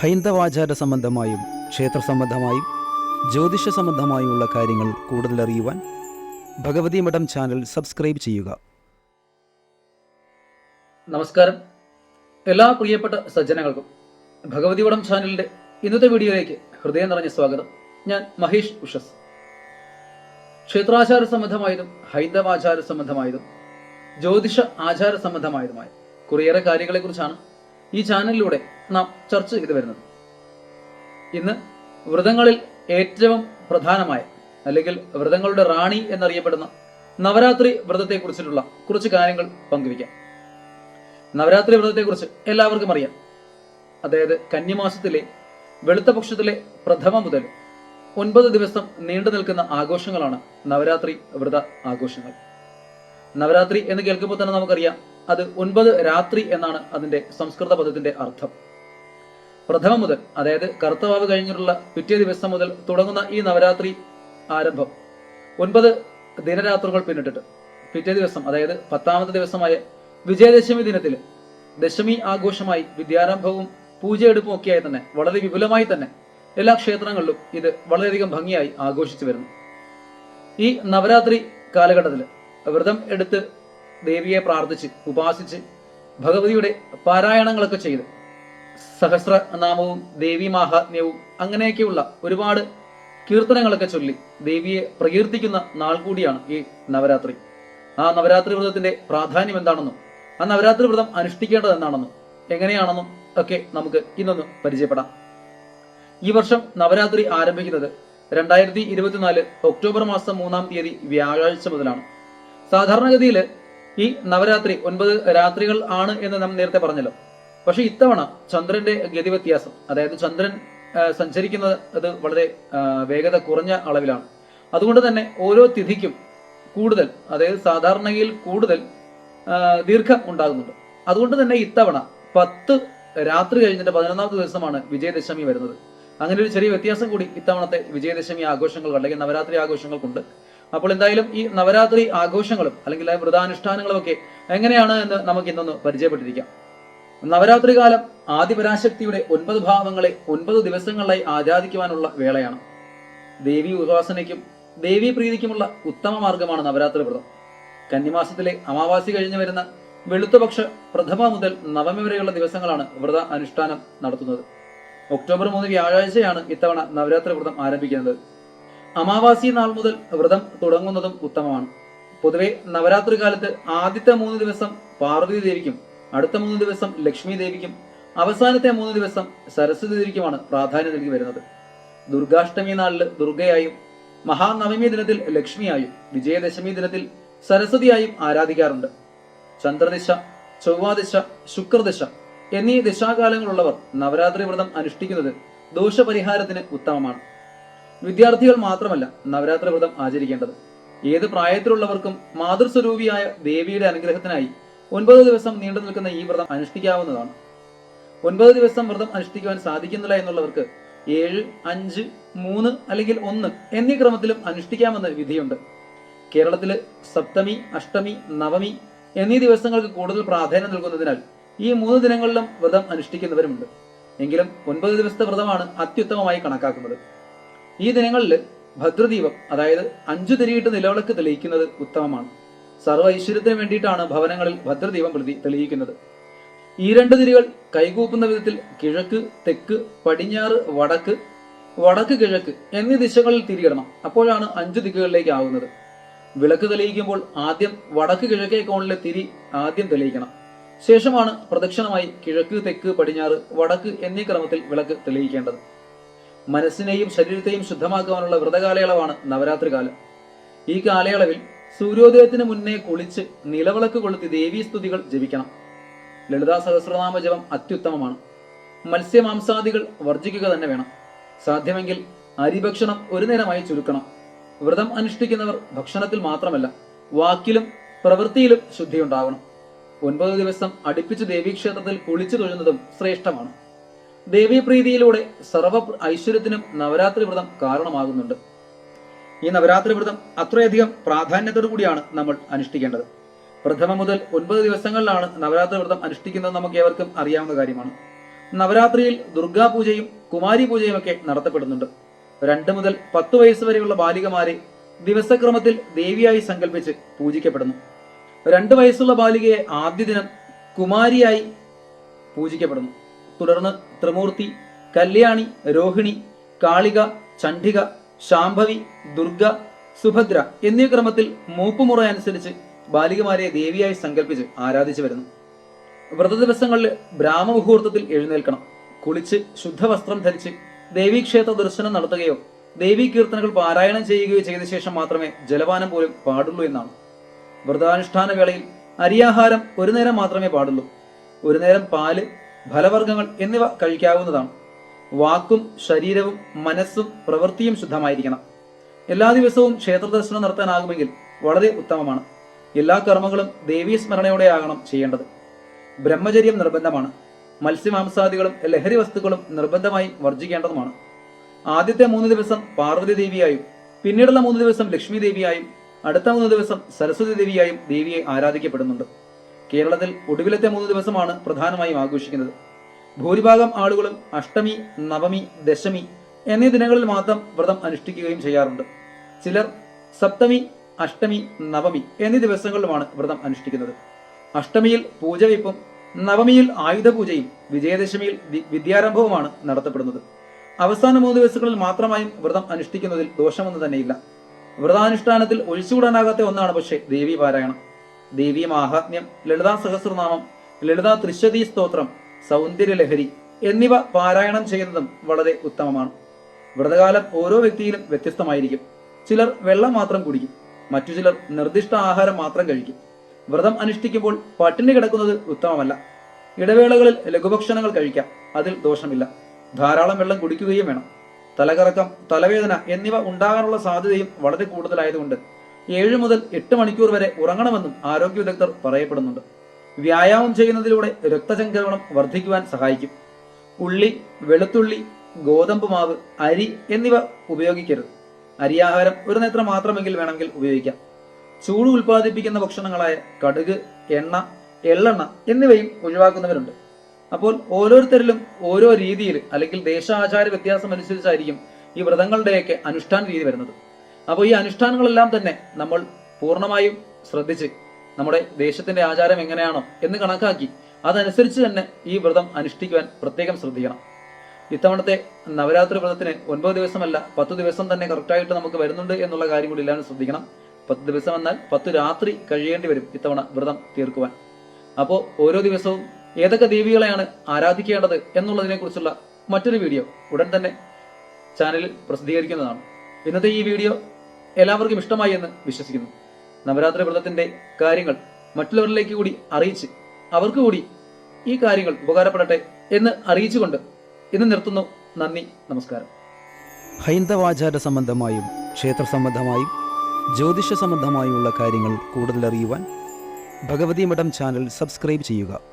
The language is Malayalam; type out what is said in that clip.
ഹൈന്ദവാചാര സംബന്ധമായും ക്ഷേത്ര സംബന്ധമായും ജ്യോതിഷ സംബന്ധമായുമുള്ള കാര്യങ്ങൾ കൂടുതൽ അറിയുവാൻ ഭഗവതി മഠം ചാനൽ സബ്സ്ക്രൈബ് ചെയ്യുക. നമസ്കാരം. എല്ലാ പ്രിയപ്പെട്ട സജ്ജനങ്ങൾക്കും ഭഗവതി മഠം ചാനലിന്റെ ഇന്നത്തെ വീഡിയോയിലേക്ക് ഹൃദയം നിറഞ്ഞ സ്വാഗതം. ഞാൻ മഹേഷ് ഉഷസ്. ക്ഷേത്രാചാര സംബന്ധമായതും ഹൈന്ദവാചാര സംബന്ധമായതും ജ്യോതിഷ ആചാര സംബന്ധമായതുമായ കുറേയേറെ കാര്യങ്ങളെക്കുറിച്ചാണ് ഈ ചാനലിലൂടെ നാം ചർച്ച ചെയ്തു വരുന്നത്. ഇന്ന് വ്രതങ്ങളിൽ ഏറ്റവും പ്രധാനമായ അല്ലെങ്കിൽ വ്രതങ്ങളുടെ റാണി എന്നറിയപ്പെടുന്ന നവരാത്രി വ്രതത്തെക്കുറിച്ചിട്ടുള്ള കുറച്ച് കാര്യങ്ങൾ പങ്കുവയ്ക്കാം. നവരാത്രി വ്രതത്തെക്കുറിച്ച് എല്ലാവർക്കും അറിയാം. അതായത് കന്യമാസത്തിലെ വെളുത്ത പക്ഷത്തിലെ പ്രഥമ മുതൽ ഒൻപത് ദിവസം നീണ്ടു നിൽക്കുന്ന ആഘോഷങ്ങളാണ് നവരാത്രി വ്രത ആഘോഷങ്ങൾ. നവരാത്രി എന്ന് കേൾക്കുമ്പോൾ തന്നെ നമുക്കറിയാം അത് ഒൻപത് രാത്രി എന്നാണ് അതിന്റെ സംസ്കൃത പദത്തിന്റെ അർത്ഥം. പ്രഥമ മുതൽ അതായത് കർത്തവാവ് കഴിഞ്ഞിട്ടുള്ള പിറ്റേ ദിവസം മുതൽ തുടങ്ങുന്ന ഈ നവരാത്രി ആരംഭം ഒൻപത് ദിനരാത്രികൾ പിന്നിട്ടിട്ട്. പിറ്റേ ദിവസം അതായത് പത്താമത്തെ ദിവസമായ വിജയദശമി ദിനത്തിൽ ദശമി ആഘോഷമായി വിദ്യാരംഭവും പൂജയെടുപ്പും ഒക്കെയായി തന്നെ വളരെ വിപുലമായി തന്നെ എല്ലാ ക്ഷേത്രങ്ങളിലും ഇത് വളരെയധികം ഭംഗിയായി ആഘോഷിച്ചു വരുന്നു. ഈ നവരാത്രി കാലഘട്ടത്തിൽ വ്രതം എടുത്ത് ദേവിയെ പ്രാർത്ഥിച്ച് ഉപാസിച്ച് ഭഗവതിയുടെ പാരായണങ്ങളൊക്കെ ചെയ്ത് സഹസ്രനാമവും ദേവി മാഹാത്മ്യവും അങ്ങനെയൊക്കെയുള്ള ഒരുപാട് കീർത്തനങ്ങളൊക്കെ ചൊല്ലി ദേവിയെ പ്രകീർത്തിക്കുന്ന നാൾ കൂടിയാണ് ഈ നവരാത്രി. ആ നവരാത്രി വ്രതത്തിന്റെ പ്രാധാന്യം എന്താണെന്നും ആ നവരാത്രി വ്രതം അനുഷ്ഠിക്കേണ്ടത് എന്താണെന്നും എങ്ങനെയാണെന്നും ഒക്കെ നമുക്ക് ഇന്നൊന്ന് പരിചയപ്പെടാം. ഈ വർഷം നവരാത്രി ആരംഭിക്കുന്നത് രണ്ടായിരത്തി ഇരുപത്തിനാല് ഒക്ടോബർ മാസം മൂന്നാം തീയതി വ്യാഴാഴ്ച മുതലാണ്. സാധാരണഗതിയിൽ ഈ നവരാത്രി ഒൻപത് രാത്രികൾ ആണ് എന്ന് നാം നേരത്തെ പറഞ്ഞല്ലോ. പക്ഷെ ഇത്തവണ ചന്ദ്രന്റെ ഗതി വ്യത്യാസം അതായത് ചന്ദ്രൻ സഞ്ചരിക്കുന്നത് അത് വളരെ വേഗത കുറഞ്ഞ അളവിലാണ്. അതുകൊണ്ട് തന്നെ ഓരോ തിഥിക്കും കൂടുതൽ അതായത് സാധാരണയിൽ കൂടുതൽ ദീർഘം ഉണ്ടാകുന്നുണ്ട്. അതുകൊണ്ട് തന്നെ ഇത്തവണ പത്ത് രാത്രി കഴിഞ്ഞിട്ട് പതിനൊന്നാമത്തെ ദിവസമാണ് വിജയദശമി വരുന്നത്. അങ്ങനെ ഒരു ചെറിയ വ്യത്യാസം കൂടി ഇത്തവണത്തെ വിജയദശമി ആഘോഷങ്ങൾക്ക് അല്ലെങ്കിൽ നവരാത്രി ആഘോഷങ്ങൾക്കുണ്ട്. അപ്പോൾ എന്തായാലും ഈ നവരാത്രി ആഘോഷങ്ങളും അല്ലെങ്കിൽ വ്രതാനുഷ്ഠാനങ്ങളും ഒക്കെ എങ്ങനെയാണ് എന്ന് നമുക്ക് ഇന്നൊന്ന് പരിചയപ്പെട്ടിരിക്കാം. നവരാത്രി കാലം ആദിപരാശക്തിയുടെ ഒൻപത് ഭാവങ്ങളെ ഒൻപത് ദിവസങ്ങളിലായി ആരാധിക്കുവാനുള്ള വേളയാണ്. ദേവി ഉപാസനയ്ക്കും ദേവി പ്രീതിക്കുമുള്ള ഉത്തമ മാർഗമാണ് നവരാത്രി വ്രതം. കന്നിമാസത്തിലെ അമാവാസി കഴിഞ്ഞു വരുന്ന വെളുത്തപക്ഷ പ്രഥമ മുതൽ നവമി വരെയുള്ള ദിവസങ്ങളാണ് വ്രത അനുഷ്ഠാനം നടത്തുന്നത്. ഒക്ടോബർ മൂന്ന് വ്യാഴാഴ്ചയാണ് ഇത്തവണ നവരാത്രി വ്രതം ആരംഭിക്കുന്നത്. അമാവാസി നാൾ മുതൽ വ്രതം തുടങ്ങുന്നതും ഉത്തമമാണ്. പൊതുവെ നവരാത്രി കാലത്ത് ആദ്യത്തെ മൂന്ന് ദിവസം പാർവതി ദേവിക്കും അടുത്ത മൂന്ന് ദിവസം ലക്ഷ്മി ദേവിക്കും അവസാനത്തെ മൂന്ന് ദിവസം സരസ്വതി ദേവിക്കുമാണ് പ്രാധാന്യം നൽകി വരുന്നത്. ദുർഗാഷ്ടമി നാളിൽ ദുർഗയായും മഹാനവമി ദിനത്തിൽ ലക്ഷ്മിയായും വിജയദശമി ദിനത്തിൽ സരസ്വതിയായും ആരാധിക്കാറുണ്ട്. ചന്ദ്രദിശ ചൊവ്വാദിശ ശുക്രദിശ എന്നീ ദിശാകാലങ്ങളുള്ളവർ നവരാത്രി വ്രതം അനുഷ്ഠിക്കുന്നത് ദോഷപരിഹാരത്തിന് ഉത്തമമാണ്. വിദ്യാർത്ഥികൾ മാത്രമല്ല നവരാത്രി വ്രതം ആചരിക്കേണ്ടത്. ഏത് പ്രായത്തിലുള്ളവർക്കും മാതൃസ്വരൂപിയായ ദേവിയുടെ അനുഗ്രഹത്തിനായി ഒൻപത് ദിവസം നീണ്ടു നിൽക്കുന്ന ഈ വ്രതം അനുഷ്ഠിക്കാവുന്നതാണ്. ഒൻപത് ദിവസം വ്രതം അനുഷ്ഠിക്കുവാൻ സാധിക്കുന്നില്ല എന്നുള്ളവർക്ക് ഏഴ് അഞ്ച് മൂന്ന് അല്ലെങ്കിൽ ഒന്ന് എന്നീ ക്രമത്തിലും അനുഷ്ഠിക്കാമെന്ന് വിധിയുണ്ട്. കേരളത്തിൽ സപ്തമി അഷ്ടമി നവമി എന്നീ ദിവസങ്ങൾക്ക് കൂടുതൽ പ്രാധാന്യം നൽകുന്നതിനാൽ ഈ മൂന്ന് ദിനങ്ങളിലും വ്രതം അനുഷ്ഠിക്കുന്നവരുമുണ്ട്. എങ്കിലും ഒൻപത് ദിവസത്തെ വ്രതമാണ് അത്യുത്തമമായി കണക്കാക്കുന്നത്. ഈ ദിനങ്ങളിൽ ഭദ്രദീപം അതായത് അഞ്ചു തിരിയിട്ട് നിലവിളക്ക് തെളിയിക്കുന്നത് ഉത്തമമാണ്. സർവ ഐശ്വര്യത്തിന് വേണ്ടിയിട്ടാണ് ഭവനങ്ങളിൽ ഭദ്രദീപം പ്രതി തെളിയിക്കുന്നത്. ഈ രണ്ട് തിരികൾ കൈകൂപ്പുന്ന വിധത്തിൽ കിഴക്ക് തെക്ക് പടിഞ്ഞാറ് വടക്ക് വടക്ക് കിഴക്ക് എന്നീ ദിശകളിൽ തിരിയിടണം. അപ്പോഴാണ് അഞ്ചു ദിക്കുകളിലേക്ക് ആവുന്നത്. വിളക്ക് തെളിയിക്കുമ്പോൾ ആദ്യം വടക്ക് കിഴക്കേ കോണിലെ തിരി ആദ്യം തെളിയിക്കണം. ശേഷമാണ് പ്രദക്ഷിണമായി കിഴക്ക് തെക്ക് പടിഞ്ഞാറ് വടക്ക് എന്നീ ക്രമത്തിൽ വിളക്ക് തെളിയിക്കേണ്ടത്. മനസ്സിനെയും ശരീരത്തെയും ശുദ്ധമാക്കുവാനുള്ള വ്രതകാലയളവാണ് നവരാത്രി കാലം ഈ കാലയളവിൽ സൂര്യോദയത്തിന് മുന്നേ കുളിച്ച് നിലവിളക്ക് കൊളുത്തി ദേവീസ്തുതികൾ ജപിക്കണം. ലളിതാ സഹസ്രനാമ ജപം അത്യുത്തമമാണ്. മത്സ്യമാംസാദികൾ വർജിക്കുക തന്നെ വേണം. സാധ്യമെങ്കിൽ അരിഭക്ഷണം ഒരു നേരമായി ചുരുക്കണം. വ്രതം അനുഷ്ഠിക്കുന്നവർ ഭക്ഷണത്തിൽ മാത്രമല്ല വാക്കിലും പ്രവൃത്തിയിലും ശുദ്ധിയുണ്ടാവണം ഒൻപത് ദിവസം അടുപ്പിച്ച് ദേവീക്ഷേത്രത്തിൽ കുളിച്ചു തൊഴുന്നതും ശ്രേഷ്ഠമാണ്. ദേവീപ്രീതിയിലൂടെ സർവ ഐശ്വര്യത്തിനും നവരാത്രി വ്രതം കാരണമാകുന്നുണ്ട്. ഈ നവരാത്രി വ്രതം അത്രയധികം പ്രാധാന്യത്തോടു കൂടിയാണ് നമ്മൾ അനുഷ്ഠിക്കേണ്ടത്. പ്രഥമ മുതൽ ഒൻപത് ദിവസങ്ങളിലാണ് നവരാത്രി വ്രതം അനുഷ്ഠിക്കുന്നത് നമുക്ക് ഏവർക്കും അറിയാവുന്ന കാര്യമാണ്. നവരാത്രിയിൽ ദുർഗാപൂജയും കുമാരി പൂജയും ഒക്കെ നടത്തപ്പെടുന്നുണ്ട്. രണ്ട് മുതൽ പത്ത് വയസ്സ് വരെയുള്ള ബാലികമാരെ ദിവസക്രമത്തിൽ ദേവിയായി സങ്കല്പിച്ച് പൂജിക്കപ്പെടുന്നു. രണ്ട് വയസ്സുള്ള ബാലികയെ ആദ്യ ദിനം കുമാരിയായി പൂജിക്കപ്പെടുന്നു. തുടർന്ന് ത്രിമൂർത്തി കല്യാണി രോഹിണി കാളിക ചണ്ഡിക ശാംഭവി ദുർഗ സുഭദ്ര എന്നീ ക്രമത്തിൽ മൂപ്പുമുറ അനുസരിച്ച് ബാലികമാരെ ദേവിയായി സങ്കല്പിച്ച് ആരാധിച്ചു വരുന്നു. വ്രത ദിവസങ്ങളിൽ ബ്രാഹ്മമുഹൂർത്തത്തിൽ എഴുന്നേൽക്കണം. കുളിച്ച് ശുദ്ധവസ്ത്രം ധരിച്ച് ദേവീക്ഷേത്ര ദർശനം നടത്തുകയോ ദേവീ കീർത്തനകൾ പാരായണം ചെയ്യുകയോ ചെയ്ത ശേഷം മാത്രമേ ജലപാനം പോലും പാടുള്ളൂ എന്നാണ്. വ്രതാനുഷ്ഠാന വേളയിൽ അരിയാഹാരം ഒരു നേരം മാത്രമേ പാടുള്ളൂ. ഒരു നേരം പാൽ ഫലവർഗങ്ങൾ എന്നിവ കഴിക്കാവുന്നതാണ്. വാക്കും ശരീരവും മനസ്സും പ്രവൃത്തിയും ശുദ്ധമായിരിക്കണം. എല്ലാ ദിവസവും ക്ഷേത്ര ദർശനം നടത്താനാകുമെങ്കിൽ വളരെ ഉത്തമമാണ്. എല്ലാ കർമ്മങ്ങളും ദേവീ സ്മരണയോടെയാകണം ചെയ്യേണ്ടത്. ബ്രഹ്മചര്യം നിർബന്ധമാണ്. മത്സ്യമാംസാദികളും ലഹരി വസ്തുക്കളും നിർബന്ധമായി വർജിക്കേണ്ടതുമാണ് ആദ്യത്തെ മൂന്ന് ദിവസം പാർവതി ദേവിയായും പിന്നീടുള്ള മൂന്ന് ദിവസം ലക്ഷ്മി ദേവിയായും അടുത്ത മൂന്ന് ദിവസം സരസ്വതി ദേവിയായും ദേവിയെ ആരാധിക്കപ്പെടുന്നുണ്ട്. കേരളത്തിൽ ഒടുവിലത്തെ മൂന്ന് ദിവസമാണ് പ്രധാനമായും ആഘോഷിക്കുന്നത്. ഭൂരിഭാഗം ആളുകളും അഷ്ടമി നവമി ദശമി എന്നീ ദിനങ്ങളിൽ മാത്രം വ്രതം അനുഷ്ഠിക്കുകയും ചെയ്യാറുണ്ട്. ചിലർ സപ്തമി അഷ്ടമി നവമി എന്നീ ദിവസങ്ങളിലുമാണ് വ്രതം അനുഷ്ഠിക്കുന്നത്. അഷ്ടമിയിൽ പൂജവയ്പ്പും നവമിയിൽ ആയുധ പൂജയും വിജയദശമിയിൽ വിദ്യാരംഭവുമാണ് നടത്തപ്പെടുന്നത്. അവസാന മൂന്ന് ദിവസങ്ങളിൽ മാത്രമായും വ്രതം അനുഷ്ഠിക്കുന്നതിൽ ദോഷമൊന്നും തന്നെയില്ല. വ്രതാനുഷ്ഠാനത്തിൽ ഒഴിച്ചുകൂടാനാകാത്ത ഒന്നാണ് പക്ഷേ ദേവി പാരായണം ദേവി മാഹാത്മ്യം ലളിതാ സഹസ്രനാമം ലളിതാ ത്രിശതി സ്തോത്രം സൗന്ദര്യലഹരി എന്നിവ പാരായണം ചെയ്യുന്നതും വളരെ ഉത്തമമാണ്. വ്രതകാലം ഓരോ വ്യക്തിയിലും വ്യത്യസ്തമായിരിക്കും. ചിലർ വെള്ളം മാത്രം കുടിക്കും മറ്റു ചിലർ നിർദ്ദിഷ്ട ആഹാരം മാത്രം കഴിക്കും. വ്രതം അനുഷ്ഠിക്കുമ്പോൾ പട്ടിണി കിടക്കുന്നത് ഉത്തമമല്ല. ഇടവേളകളിൽ ലഘുഭക്ഷണങ്ങൾ കഴിക്കാം അതിൽ ദോഷമില്ല. ധാരാളം വെള്ളം കുടിക്കുകയും വേണം. തലകറക്കം തലവേദന എന്നിവ ഉണ്ടാകാനുള്ള സാധ്യതയും വളരെ കൂടുതലായതുകൊണ്ട് ഏഴ് മുതൽ എട്ട് മണിക്കൂർ വരെ ഉറങ്ങണമെന്നും ആരോഗ്യ വിദഗ്ധർ പറയപ്പെടുന്നുണ്ട്. വ്യായാമം ചെയ്യുന്നതിലൂടെ രക്തചംക്രമണം വർദ്ധിക്കുവാൻ സഹായിക്കും. ഉള്ളി വെളുത്തുള്ളി ഗോതമ്പ് മാവ് അരി എന്നിവ ഉപയോഗിക്കരുത്. അരിയാഹാരം ഒരു നേത്രം മാത്രമെങ്കിൽ വേണമെങ്കിൽ ഉപയോഗിക്കാം. ചൂട് ഉൽപ്പാദിപ്പിക്കുന്ന ഭക്ഷണങ്ങളായ കടുക് എണ്ണ എള്ളെണ്ണ എന്നിവയും ഒഴിവാക്കുന്നവരുണ്ട്. അപ്പോൾ ഓരോരുത്തരിലും ഓരോ രീതിയിൽ അല്ലെങ്കിൽ ദേശാചാര വ്യത്യാസം അനുസരിച്ചായിരിക്കും ഈ വ്രതങ്ങളുടെയൊക്കെ അനുഷ്ഠാന രീതി വരുന്നത്. അപ്പോൾ ഈ അനുഷ്ഠാനങ്ങളെല്ലാം തന്നെ നമ്മൾ പൂർണമായും ശ്രദ്ധിച്ച് നമ്മുടെ ദേശത്തിന്റെ ആചാരം എങ്ങനെയാണോ എന്ന് കണക്കാക്കി അതനുസരിച്ച് തന്നെ ഈ വ്രതം അനുഷ്ഠിക്കുവാൻ പ്രത്യേകം ശ്രദ്ധിക്കണം. ഇത്തവണത്തെ നവരാത്രി വ്രതത്തിന് ഒൻപത് ദിവസമല്ല പത്ത് ദിവസം തന്നെ കറക്റ്റായിട്ട് നമുക്ക് വരുന്നുണ്ട് എന്നുള്ള കാര്യം കൂടി എല്ലാവരും ശ്രദ്ധിക്കണം. പത്ത് ദിവസം എന്നാൽ പത്ത് രാത്രി കഴിയേണ്ടി വരും ഇത്തവണ വ്രതം തീർക്കുവാൻ. അപ്പോൾ ഓരോ ദിവസവും ഏതൊക്കെ ദേവികളെയാണ് ആരാധിക്കേണ്ടത് എന്നുള്ളതിനെ കുറിച്ചുള്ള മറ്റൊരു വീഡിയോ ഉടൻ തന്നെ ചാനലിൽ പ്രസിദ്ധീകരിക്കുന്നതാണ്. ഇന്നത്തെ ഈ വീഡിയോ എല്ലാവർക്കും ഇഷ്ടമായി എന്ന് വിശ്വസിക്കുന്നു. നവരാത്രി വ്രതത്തിന്റെ കാര്യങ്ങൾ മറ്റുള്ളവരിലേക്ക് കൂടി അറിയിച്ച് അവർക്ക് കൂടി ഈ കാര്യങ്ങൾ ഉപകാരപ്പെടട്ടെ എന്ന് അറിയിച്ചുകൊണ്ട് ഇന്ന് നിർത്തുന്നു. നന്ദി നമസ്കാരം. ഹൈന്ദവാചാര സംബന്ധമായും ക്ഷേത്ര സംബന്ധമായും ജ്യോതിഷ സംബന്ധമായുമുള്ള കാര്യങ്ങൾ കൂടുതൽ അറിയുവാൻ ഭഗവതി മഠം ചാനൽ സബ്സ്ക്രൈബ് ചെയ്യുക.